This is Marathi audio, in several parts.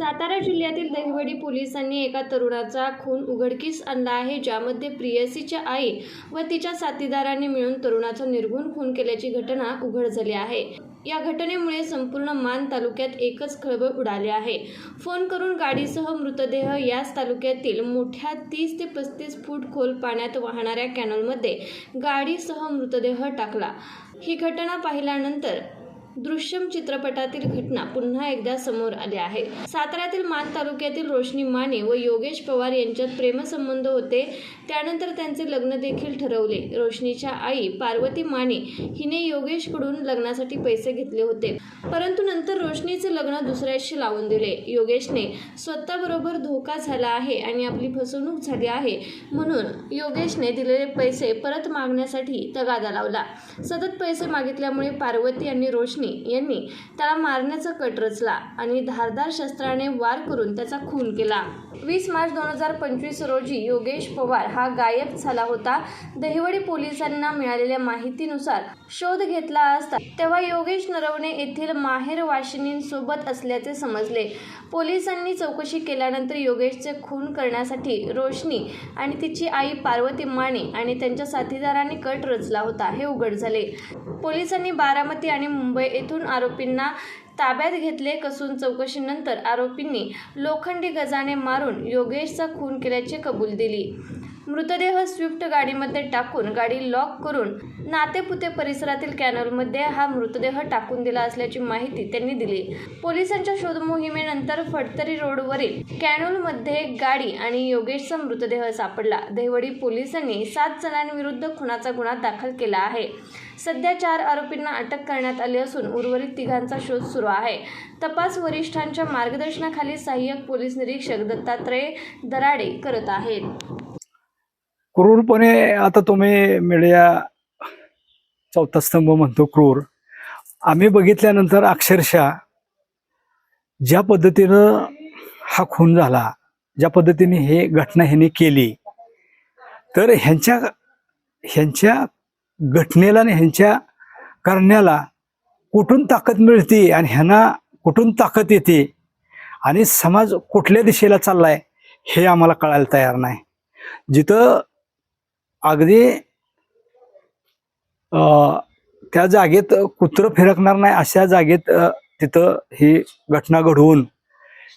सातारा जिल्ह्यातील दहिवडी पोलिसांनी एका तरुणाचा खून उघडकीस आणला आहे ज्यामध्ये प्रियसीच्या आई व तिच्या साथीदारांनी मिळून तरुणाचा निर्गुण खून केल्याची घटना उघड झाली आहे. या घटनेमुळे संपूर्ण मान तालुक्यात एकच खळबळ उडाली आहे. फोन करून गाडीसह मृतदेह याच तालुक्यातील मोठ्या तीस ते पस्तीस फूट खोल पाण्यात वाहणाऱ्या कॅनलमध्ये गाडीसह मृतदेह टाकला. ही घटना पाहिल्यानंतर दृश्यम चित्रपटातील घटना पुन्हा एकदा समोर आल्या आहेत साताऱ्यातील मान तालुक्यातील रोशनी माने व योगेश पवार यांच्यात प्रेमसंबंध होते. त्यानंतर त्यांचे लग्न देखील ठरवले. रोशनीच्या आई पार्वती माने हिने योगेशकडून लग्नासाठी पैसे घेतले होते. परंतु नंतर रोशनीचे लग्न दुसऱ्याशी लावून दिले. योगेशने स्वतःबरोबर धोका झाला आहे आणि आपली फसवणूक झाली आहे म्हणून योगेशने दिलेले पैसे परत मागण्यासाठी तगादा लावला. सतत पैसे मागितल्यामुळे पार्वती आणि रोशनी यांनी त्याला मारण्याचा कट रचला आणि धारदार शस्त्राने वार करून त्याचा खून केला. वीस मार्च दोन हजार पंचवीस रोजी योगेश पवार हा गायब झाला होता. दहिवडी पोलिसांना मिळालेल्या माहितीनुसार शोध घेतला असता तेव्हा योगेश नरवणे येथील माहेर वाशिनींसोबत असल्याचे समजले. पोलिसांनी चौकशी केल्यानंतर योगेशचे खून करण्यासाठी रोशनी आणि तिची आई पार्वती माने आणि त्यांच्या साथीदारांनी कट रचला होता. हे उघड झाले. पोलिसांनी बारामती आणि मुंबई येथून आरोपींना ताब्यात घेतले कसून चौकशीनंतर आरोपींनी लोखंडी गजाने मारून योगेशचा खून केल्याची कबूल दिली. मृतदेह स्विफ्ट गाडीमध्ये टाकून गाडी लॉक करून नातेपुते परिसरातील कॅनलमध्ये हा मृतदेह टाकून दिला असल्याची माहिती त्यांनी दिली. पोलिसांच्या शोध मोहिमेनंतर फडतरी रोडवरील कॅनोलमध्ये गाडी आणि योगेशचा मृतदेह सापडला. दहिवडी पोलिसांनी सात जणांविरुद्ध खुनाचा गुन्हा दाखल केला आहे. सध्या चार आरोपींना अटक करण्यात आली असून उर्वरित तिघांचा शोध सुरू आहे. तपास वरिष्ठांच्या मार्गदर्शनाखाली सहाय्यक पोलीस निरीक्षक दत्तात्रय दराडे करत आहेत. क्रूरपणे आता तुम्ही मीडिया चौथा स्तंभ म्हणतो क्रूर. आम्ही बघितल्यानंतर अक्षरशः ज्या पद्धतीनं हा खून झाला ज्या पद्धतीने हे घटना ह्याने केली तर ह्यांच्या ह्यांच्या घटनेला आणि ह्यांच्या करण्याला कुठून ताकद मिळते आणि ह्यांना कुठून ताकद येते आणि समाज कुठल्या दिशेला चाललाय हे आम्हाला कळायला तयार नाही. जिथं अगदी त्या जागेत कुत्रं फिरकणार नाही अशा जागेत तिथं ही घटना घडवून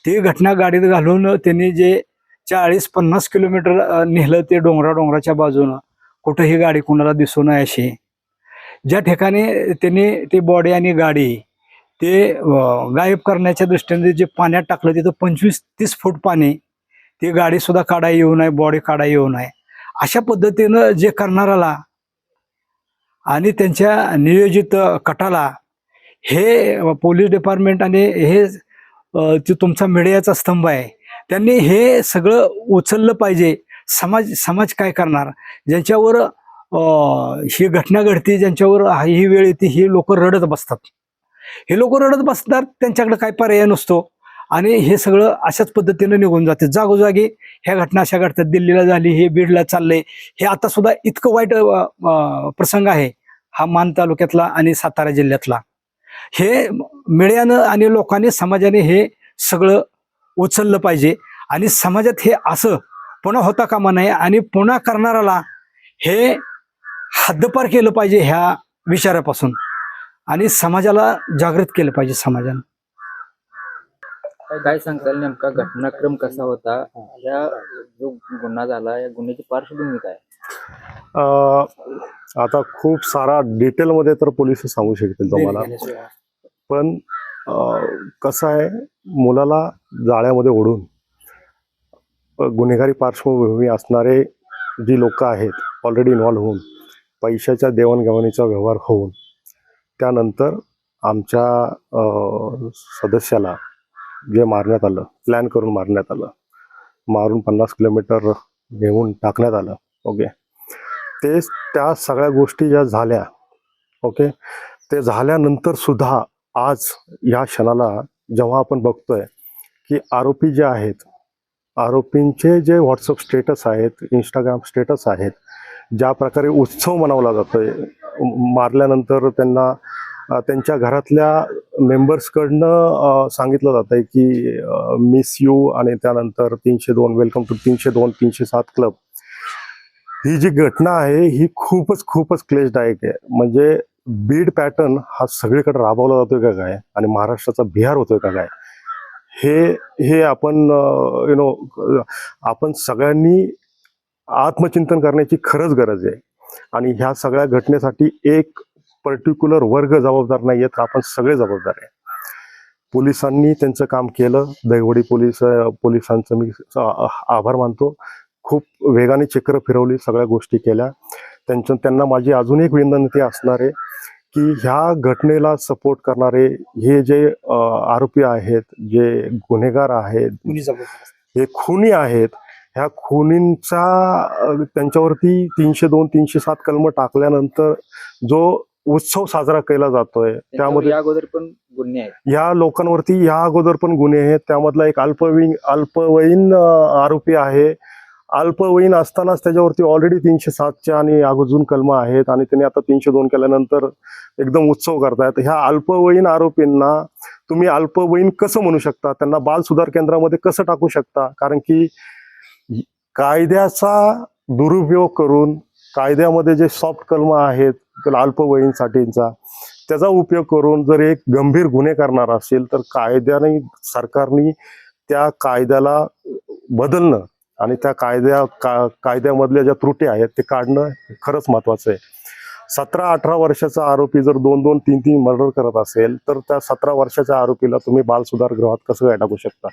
ती घटना गाडीत घालून त्यांनी जे चाळीस पन्नास किलोमीटर नेलं ते डोंगरा डोंगराच्या बाजूनं कुठं ही गाडी कुणाला दिसू नये अशी. ज्या ठिकाणी त्यांनी ती बॉडी आणि गाडी ते गायब करण्याच्या दृष्टीने जे पाण्यात टाकलं तिथं पंचवीस तीस फूट पाणी ती गाडीसुद्धा काढा येऊ नये बॉडी काढा येऊ नये. अशा पद्धतीनं जे करणाराला आणि त्यांच्या नियोजित कटाला हे पोलीस डिपार्टमेंट आणि हे जे तुमचा मीडियाचा स्तंभ आहे त्यांनी हे सगळं उचललं पाहिजे. समाज समाज काय करणार? ज्यांच्यावर ही घटना घडते ज्यांच्यावर ही वेळ येते ही लोक रडत बसतात. हे लोक रडत बसतात त्यांच्याकडे काय पर्याय नसतो. आणि हे सगळं अशाच पद्धतीनं निघून जाते. जागोजागी ह्या घटना अशा घडतात. दिल्लीला झाली हे बीडला चाललंय. हे आता सुद्धा इतकं वाईट प्रसंग आहे. हा मान तालुक्यातला आणि सातारा जिल्ह्यातला. हे मीडियानं आणि लोकांनी समाजाने हे सगळं उचललं पाहिजे. आणि समाजात हे असं पुन्हा होता कामा नये आणि पुन्हा करणाऱ्याला हे हद्दपार केलं पाहिजे ह्या विचारापासून. आणि समाजाला जागृत केलं पाहिजे समाजानं. काय काय सांगता येईल नेमका घटनाक्रम कसा होता? या जो गुन्हा झाला या गुन्ह्याची पार्श्वभूमी काय? अ, आता खूप सारा डिटेलमध्ये तर पोलीस सांगू शकतील तुम्हाला. पण अ, कसं आहे मुलाला जाळ्यामध्ये ओढून अ, गुन्हेगारी पार्श्वभूमी असणारे जी लोक आहेत ऑलरेडी इन्व्हॉल्व होऊन पैशाच्या देवाणघेवाणीचा व्यवहार होऊन त्यानंतर आमच्या अ, सदस्याला जे मारण्यात आलं प्लॅन करून मारण्यात आलं. मारून पन्नास किलोमीटर नेऊन टाकण्यात आलं ओके ते त्या सगळ्या गोष्टी ज्या झाल्या ओके ते झाल्यानंतर सुद्धा आज या क्षणाला जेव्हा आपण बघतोय की आरोपी जे आहेत आरोपींचे जे व्हॉट्सअप स्टेटस आहेत इंस्टाग्राम स्टेटस आहेत ज्या प्रकारे उत्सव मनवला जातोय मारल्यानंतर त्यांना त्यांच्या घरातल्या मेंबर्सकडनं सांगितलं जात आहे की मिस यू आणि त्यानंतर तीनशे दोन वेलकम टू तीनशे दोन तीनशे सात क्लब ही जी घटना आहे ही खूपच खूपच क्लेशदायक आहे. म्हणजे बीड पॅटर्न हा सगळीकडे राबवला जातोय का काय? आणि महाराष्ट्राचा बिहार होतोय का काय? हे हे आपण यु नो आपण सगळ्यांनी आत्मचिंतन करण्याची खरंच गरज आहे. आणि ह्या सगळ्या घटनेसाठी एक पर्टिक्युलर वर्ग जबाबदार नाही आहेत आपण सगळे जबाबदार आहे. पोलिसांनी त्यांचं काम केलं. दैवडी पोलीस पोलिसांचं मी आभार मानतो. खूप वेगाने चक्र फिरवली सगळ्या गोष्टी केल्या. त्यांच्या त्यांना माझी अजून एक विनंती असणार आहे की ह्या घटनेला सपोर्ट करणारे हे जे आरोपी आहेत जे गुन्हेगार आहेत हे खुनी आहेत ह्या खुनींचा त्यांच्यावरती तीनशे दोन तीनशे सात कलम टाकल्यानंतर जो उत्सव साजरा केला जातोय. त्यामध्ये या अगोदर पण गुन्हे आहेत. या लोकांवरती या अगोदर पण गुन्हे आहेत. त्यामधला एक अल्पवयीन अल्पवयीन आरोपी आहे. अल्पवयीन असतानाच त्याच्यावरती ऑलरेडी तीनशे सातच्या आणि अजून कलम आहेत आणि त्यांनी आता तीनशे दोन केल्यानंतर एकदम उत्सव करतायत. ह्या अल्पवयीन आरोपींना तुम्ही अल्पवयीन कसं म्हणू शकता? त्यांना बाल सुधार केंद्रामध्ये कसं टाकू शकता? कारण की कायद्याचा दुरुपयोग करून कायद्यामध्ये जे सॉफ्ट कलम आहेत अल्पवयीनसाठीचा त्याचा उपयोग करून जर एक गंभीर गुन्हे करणार असेल तर कायद्याने सरकारने त्या कायद्याला बदलणं आणि त्या कायद्या का कायद्यामधल्या ज्या त्रुटी आहेत ते काढणं खरंच महत्वाचं आहे. सतरा अठरा वर्षाचा आरोपी जर दोन दोन तीन तीन मर्डर करत असेल तर त्या सतरा वर्षाच्या आरोपीला तुम्ही बाल गृहात कसं काय टाकू शकता?